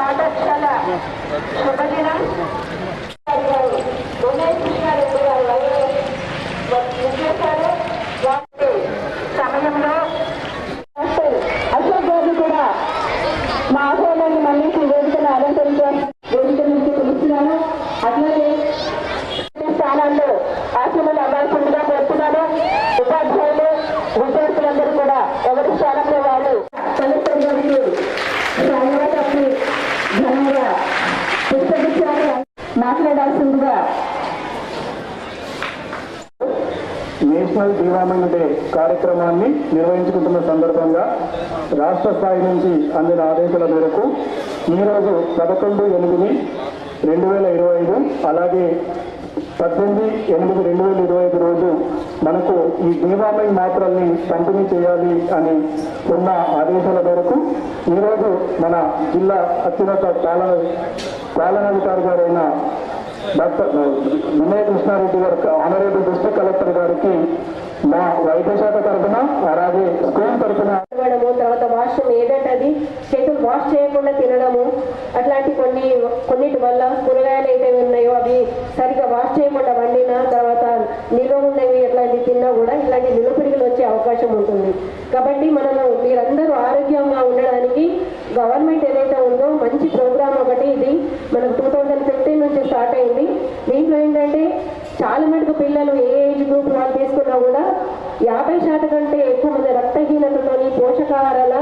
పాఠశాల శుభదినం. సమయంలో అశోక్ గారిని కూడా మా ఆహ్వానాన్ని మళ్ళీ వేదికను అలంకరించారు. మాట్లాడాల్సిందిగా నేషనల్ డివార్మింగ్ డే కార్యక్రమాన్ని నిర్వహించుకుంటున్న సందర్భంగా రాష్ట్ర స్థాయి నుంచి అందిన ఆదేశాల మేరకు ఈరోజు పదకొండు ఎనిమిది రెండు వేల ఇరవై ఐదు అలాగే పద్దెనిమిది ఎనిమిది రెండు వేల ఇరవై ఐదు రోజు మనకు ఈ డివార్మింగ్ మాత్రల్ని పంపిణీ చేయాలి అని ఉన్న ఆదేశాల మేరకు ఈరోజు మన జిల్లా అత్యున్నత పాలన పాలనాధికారి గారైన డాక్టర్ వినయ కృష్ణారెడ్డి గారు ఆనరేబుల్ డిస్ట్రిక్ట్ కలెక్టర్ గారికి మా వైద్య శాఖ తరఫున అలాగే స్కూల్ తరఫున తర్వాత వాష్రూమ్ ఏదంటే అది చేతులు వాష్ చేయకుండా తినడము అట్లాంటి కొన్ని కొన్నిటి వల్ల కూరగాయలు అయితే ఉన్నాయో అవి సరిగా వాష్ చేయకుండా వండినా తర్వాత నిల్వ ఉన్నవి ఎట్లాంటివి తిన్నా కూడా ఇలాంటి నిలుపిడిగలు వచ్చే అవకాశం ఉంటుంది. కాబట్టి మనము మీరందరూ ఆరోగ్యంగా ఉండడానికి గవర్నమెంట్ ఏదైతే ఉందో మంచి ప్రోగ్రామ్ ఒకటి ఇది. మనకు టూ థౌజండ్ ఫిఫ్టీన్ నుంచి స్టార్ట్ అయింది. దీంట్లో ఏంటంటే చాలా మటుకు పిల్లలు ఏ ఏజ్ గ్రూప్ వాళ్ళు తీసుకున్నా కూడా యాభై శాతం కంటే ఎక్కువ మంది రక్తహీనతతోని పోషకాహారాల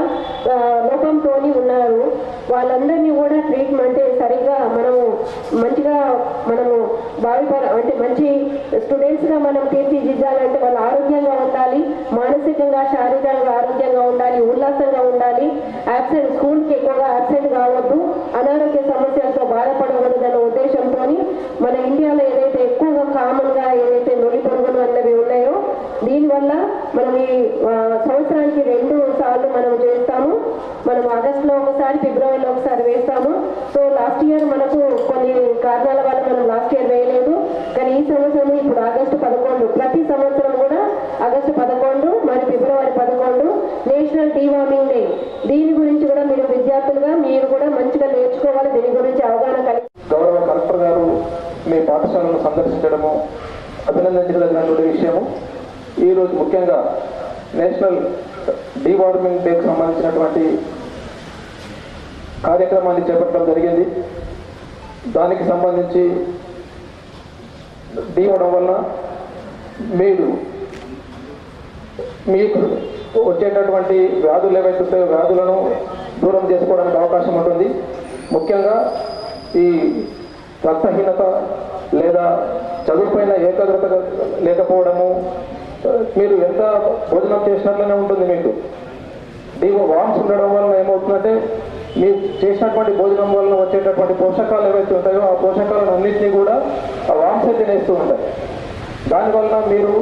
లోపంతో ఉన్నారు. వాళ్ళందరినీ కూడా ట్రీట్మెంట్ సరిగ్గా మనము మంచిగా మనము భావిపర అంటే మంచి స్టూడెంట్స్గా మనం తీర్చిదిద్దాలంటే వాళ్ళు ఆరోగ్యంగా ఉండాలి మానసికంగా శారీరకంగా ఆరోగ్యంగా ఉల్లాసంగా ఉండాలి. యాబ్సెంట్ స్కూల్కి ఎక్కువగా యాబ్సెంట్ కావద్దు. అనారోగ్య సమస్యలతో బాధపడకూడదనే ఉద్దేశంతో మన ఇండియాలో ఏదైతే ఎక్కువగా కామన్గా ఏదైతే నొలి పొరుగులు అన్నవి ఉన్నాయో దీనివల్ల మనం ఈ సంవత్సరానికి రెండు సార్లు మనం చేస్తాము. మనం ఆగస్టులో ఒకసారి ఫిబ్రవరిలో ఒకసారి వేస్తాము. సో లాస్ట్ ఇయర్ మనకు కొన్ని కారణాల వల్ల మనం లాస్ట్ ఇయర్ వేయలేదు కానీ ఈ సంవత్సరం ఇప్పుడు ఆగస్టు పదకొండు ప్రతి సంవత్సరం కూడా ఆగస్టు పదకొండు మరి ఫిబ్రవరి పదకొండు నేషనల్ టీ వార్మింగ్ డే దీని గురించి కూడా మీరు విద్యార్థులుగా మీరు కూడా మంచిగా నేర్చుకోవాలి దీని గురించి అవగాహన కలిగి గౌరవ కలెక్టర్ గారు మీ సందర్శించడము అభినందించదగినటువంటి విషయము. ఈరోజు ముఖ్యంగా నేషనల్ డీవార్మింగ్ డేకి సంబంధించినటువంటి కార్యక్రమాన్ని చేపట్టడం జరిగింది. దానికి సంబంధించి డీ వల్ల వలన మీరు మీకు వచ్చేటటువంటి వ్యాధులు ఏవైతే ఉంటాయో వ్యాధులను దూరం చేసుకోవడానికి అవకాశం ఉంటుంది. ముఖ్యంగా ఈ రక్తహీనత లేదా చదువుపైన ఏకాగ్రత లేకపోవడము మీరు ఎంత భోజనం చేసినట్లనే ఉంటుంది మీకు. దీని వామ్స్ ఉండడం వలన ఏమవుతుందంటే మీరు చేసినటువంటి భోజనం వలన వచ్చేటటువంటి పోషకాలు ఏవైతే ఉంటాయో ఆ పోషకాలను అన్నింటినీ కూడా ఆ వామ్సే తినేస్తూ ఉంటాయి. దానివల్ల మీరు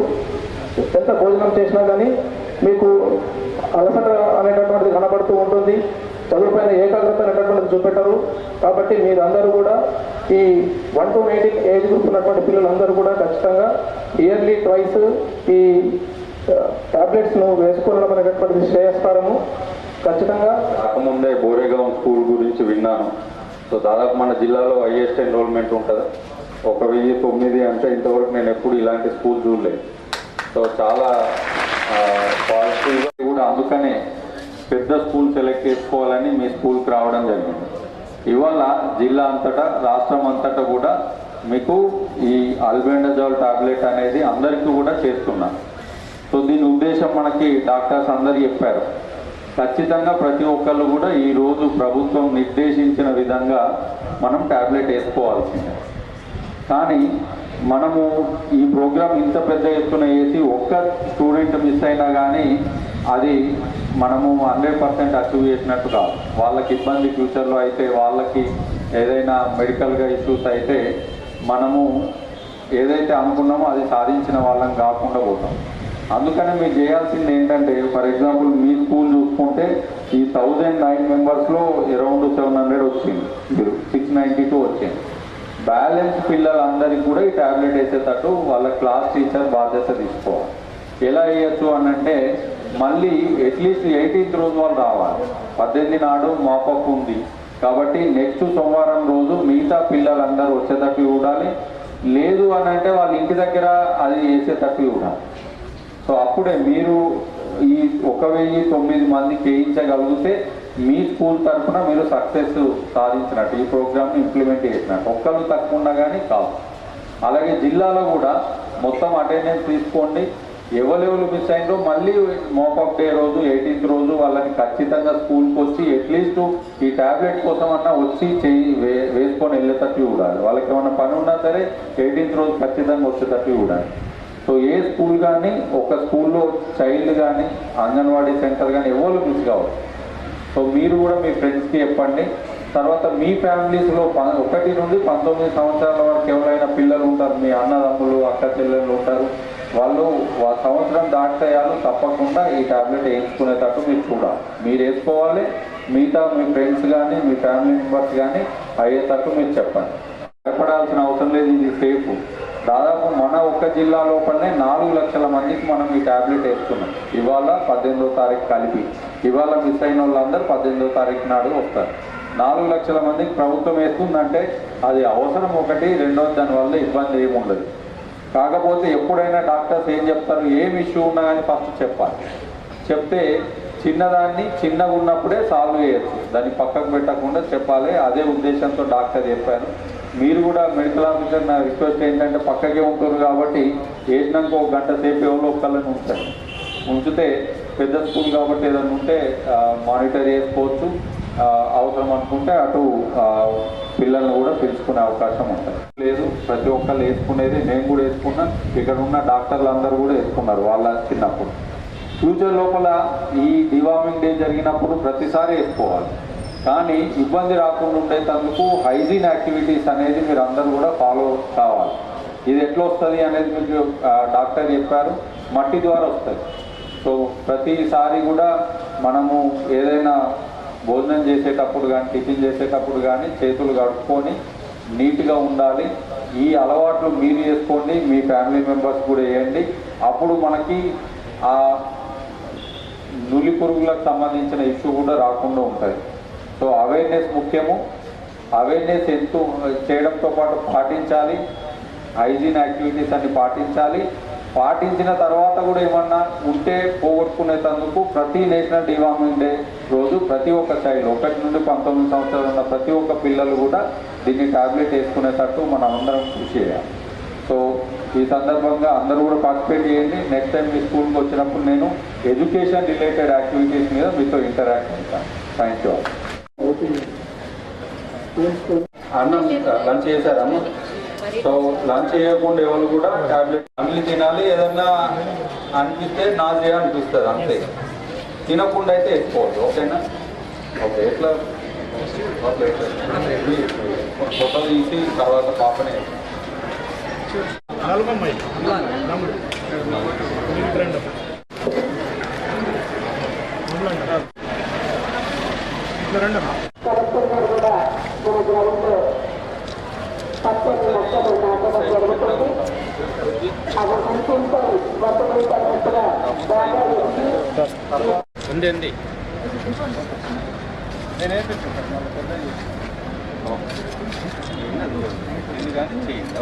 ఎంత భోజనం చేసినా కానీ మీకు అలసట అనేటటువంటిది కనబడుతూ ఉంటుంది. చదువుపైన ఏకాగ్రత అనేటటువంటిది చూపెట్టరు. కాబట్టి మీరందరూ కూడా ఈ one to eighteen age group ఉన్నటువంటి పిల్లలందరూ కూడా ఖచ్చితంగా ఇయర్లీ ట్వైస్ ఈ టాబ్లెట్స్ను వేసుకోవడం అనేటటువంటిది శ్రేయస్కరము. ఖచ్చితంగా రాకముందే బోరేగాం స్కూల్ గురించి విన్నాను. సో దాదాపు మన జిల్లాలో హైయెస్ట్ ఎన్రోల్మెంట్ ఉంటుంది. ఒక వెయ్యి తొమ్మిది అంటే ఇంతవరకు నేను ఎప్పుడు ఇలాంటి స్కూల్ చూడలేదు. సో చాలా పాజిటివ్గా కూడా. అందుకనే పెద్ద స్కూల్ సెలెక్ట్ చేసుకోవాలని మీ స్కూల్కి రావడం జరిగింది. ఇవాళ జిల్లా అంతటా రాష్ట్రం అంతటా కూడా మీకు ఈ అల్బెండజాల్ టాబ్లెట్ అనేది అందరికీ కూడా చేస్తున్నాం. సో దీని ఉద్దేశం మనకి డాక్టర్స్ అందరు చెప్పారు. ఖచ్చితంగా ప్రతి ఒక్కళ్ళు కూడా ఈ రోజు ప్రభుత్వం నిర్దేశించిన విధంగా మనం ట్యాబ్లెట్ వేసుకోవాల్సిందే. కానీ మనము ఈ ప్రోగ్రాం ఇంత పెద్ద ఎత్తున వేసి ఒక్క స్టూడెంట్ మిస్ అయినా కానీ అది మనము హండ్రెడ్ పర్సెంట్ అచీవ్ చేసినట్టు కాదు. వాళ్ళకి ఇబ్బంది ఫ్యూచర్లో అయితే వాళ్ళకి ఏదైనా మెడికల్గా ఇష్యూస్ అయితే మనము ఏదైతే అనుకున్నామో అది సాధించిన వాళ్ళం కాకుండా పోతాం. అందుకని మీరు చేయాల్సింది ఏంటంటే ఫర్ ఎగ్జాంపుల్ మీ స్కూల్ చూసుకుంటే ఈ థౌజండ్ నైన్ మెంబర్స్లో అరౌండ్ సెవెన్ హండ్రెడ్ వచ్చింది మీరు సిక్స్ నైంటీ టూ వచ్చింది. బ్యాలెన్స్ పిల్లలందరికీ కూడా ఈ టాబ్లెట్ వేసేటట్టు వాళ్ళ క్లాస్ టీచర్ బాధ్యత తీసుకోవాలి. ఎలా వేయచ్చు అనంటే మళ్ళీ అట్లీస్ట్ ఎయిటీన్త్ రోజు వాళ్ళు రావాలి. పద్దెనిమిది నాడు మాపప్ ఉంది. కాబట్టి నెక్స్ట్ సోమవారం రోజు మిగతా పిల్లలందరూ వచ్చేటట్టు చూడాలి. లేదు అని అంటే వాళ్ళ ఇంటి దగ్గర అది వేసేటట్టు చూడాలి. సో అప్పుడే మీరు ఈ ఒక వెయ్యి తొమ్మిది మంది చేయించగలిగితే మీ స్కూల్ తరఫున మీరు సక్సెస్ సాధించినట్టు ఈ ప్రోగ్రామ్ని ఇంప్లిమెంట్ చేసినట్టు. ఒక్కరు తక్కువ ఉన్నా కానీ కాదు. అలాగే జిల్లాలో కూడా మొత్తం అటెండెన్స్ తీసుకోండి. ఎవరెవరు మిస్ అయిందో మళ్ళీ మోకప్ డే రోజు ఎయిటీన్త్ రోజు వాళ్ళని ఖచ్చితంగా స్కూల్కి వచ్చి అట్లీస్ట్ ఈ టాబ్లెట్ కోసం అన్నా వచ్చి చేయి వేసుకొని వెళ్ళేటట్టు చూడాలి. వాళ్ళకి ఏమైనా పని ఉన్నా సరే ఎయిటీన్త్ రోజు ఖచ్చితంగా వచ్చేటట్టు చూడాలి. సో ఏ స్కూల్ కానీ ఒక స్కూల్లో చైల్డ్ కానీ అంగన్వాడీ సెంటర్ కానీ ఎవరు మిస్ కావచ్చు సో మీరు కూడా మీ ఫ్రెండ్స్కి చెప్పండి. తర్వాత మీ ఫ్యామిలీస్లో ప- ఒకటి నుండి పంతొమ్మిది సంవత్సరాల వరకు ఎవరైనా పిల్లలు ఉంటారు మీ అన్నదమ్ములు అక్క చెల్లెళ్ళు ఉంటారు. వాళ్ళు సంవత్సరం దాటితేయాలు తప్పకుండా ఈ టాబ్లెట్ వేయించుకునేటట్టు మీరు చూడాలి. మీరు వేసుకోవాలి మిగతా మీ ఫ్రెండ్స్ కానీ మీ ఫ్యామిలీ మెంబర్స్ కానీ అయ్యేటట్టు మీరు చెప్పండి భయపడాల్సిన అవసరం లేదు ఇది సేఫ్ దాదాపు మన ఒక్క జిల్లా లోపలనే నాలుగు లక్షల మందికి మనం ఈ టాబ్లెట్ వేస్తున్నాం. ఇవాళ పద్దెనిమిదో తారీఖు కలిపి. ఇవాళ మిస్ అయిన వాళ్ళందరూ పద్దెనిమిదో తారీఖు నాడు వస్తారు. నాలుగు లక్షల మందికి ప్రభుత్వం వేస్తుందంటే అది అవసరం ఒకటి రెండోది దానివల్ల ఇబ్బంది ఏమి ఉండదు కాకపోతే ఎప్పుడైనా డాక్టర్స్ ఏం చెప్తారు? ఏం ఇష్యూ ఉన్నా కానీ ఫస్ట్ చెప్పాలి. చెప్తే చిన్నదాన్ని చిన్నగా ఉన్నప్పుడే సాల్వ్ చేయొచ్చు. దాన్ని పక్కకు పెట్టకుండా చెప్పాలి. అదే ఉద్దేశంతో డాక్టర్ చెప్పారు. మీరు కూడా మెడికల్ ఆఫీసర్ నా రిక్వెస్ట్ ఏంటంటే పక్కకే ఉంటారు కాబట్టి వేసినాక ఒక గంట సేపు ఎవరో ఒక్కళ్ళని ఉంచండి. ఉంచితే పెద్ద స్కూల్ కాబట్టి ఏదైనా ఉంటే మానిటర్ చేసుకోవచ్చు. అవసరం అనుకుంటే అటు పిల్లల్ని కూడా పిలుచుకునే అవకాశం ఉంటుంది. లేదు ప్రతి ఒక్కళ్ళు వేసుకునేది నేను కూడా వేసుకున్నా ఇక్కడ ఉన్న డాక్టర్లు అందరూ కూడా వేసుకున్నారు వాళ్ళ చిన్నప్పుడు. ఫ్యూచర్ లోపల ఈ డివార్మింగ్ డే జరిగినప్పుడు ప్రతిసారి వేసుకోవాలి. కానీ ఇబ్బంది రాకుండా ఉండేటందుకు హైజీన్ యాక్టివిటీస్ అనేది మీరు అందరూ కూడా ఫాలో కావాలి. ఇది ఎట్లా వస్తుంది అనేది మీకు డాక్టర్ చెప్పారు. మట్టి ద్వారా వస్తుంది. సో ప్రతిసారి కూడా మనము ఏదైనా భోజనం చేసేటప్పుడు కానీ టిఫిన్ చేసేటప్పుడు కానీ చేతులు కడుక్కొని నీట్గా ఉండాలి. ఈ అలవాట్లు మీరు చేసుకోండి మీ ఫ్యామిలీ మెంబర్స్ కూడా వేయండి అప్పుడు మనకి ఆ నులి పురుగులకు సంబంధించిన ఇష్యూ కూడా రాకుండా ఉంటుంది. సో అవేర్నెస్ ముఖ్యము. అవేర్నెస్ ఎంతో చేయడంతో పాటు పాటించాలి. హైజీన్ యాక్టివిటీస్ అన్ని పాటించాలి. పాటించిన తర్వాత కూడా ఏమన్నా ఉంటే పోగొట్టుకునేటందుకు ప్రతి నేషనల్ డివార్మింగ్ డే రోజు ప్రతి ఒక్క చైల్డ్ ఒకటి నుండి పంతొమ్మిది సంవత్సరాలు ఉన్న ప్రతి ఒక్క పిల్లలు కూడా దీన్ని టాబ్లెట్ వేసుకునేటట్టు మనం అందరం కృషి చేయాలి. సో ఈ సందర్భంగా అందరూ కూడా పార్టిసిపేట్ చేయండి. నెక్స్ట్ టైం మీ స్కూల్కి వచ్చినప్పుడు నేను ఎడ్యుకేషన్ రిలేటెడ్ యాక్టివిటీస్ మీద మీతో ఇంటరాక్ట్ అవుతాను. థ్యాంక్ యూ అన్నం లంచ్ చేశారమ్మ సో లంచ్ చేయకుండా ఎవరు కూడా టాబ్లెట్ అన్ని తినాలి. ఏదన్నా అనిపిస్తే నాజే అనిపిస్తుంది అంతే. తినకుండా అయితే వేసుకోవద్దు ఓకేనా? ఓకే ఎట్లా? ఫోటో తీసి తర్వాత పాపనే రెండు. తగ్గట్టుగా బాగా ఎక్కి ఉంది కానీ చేయండి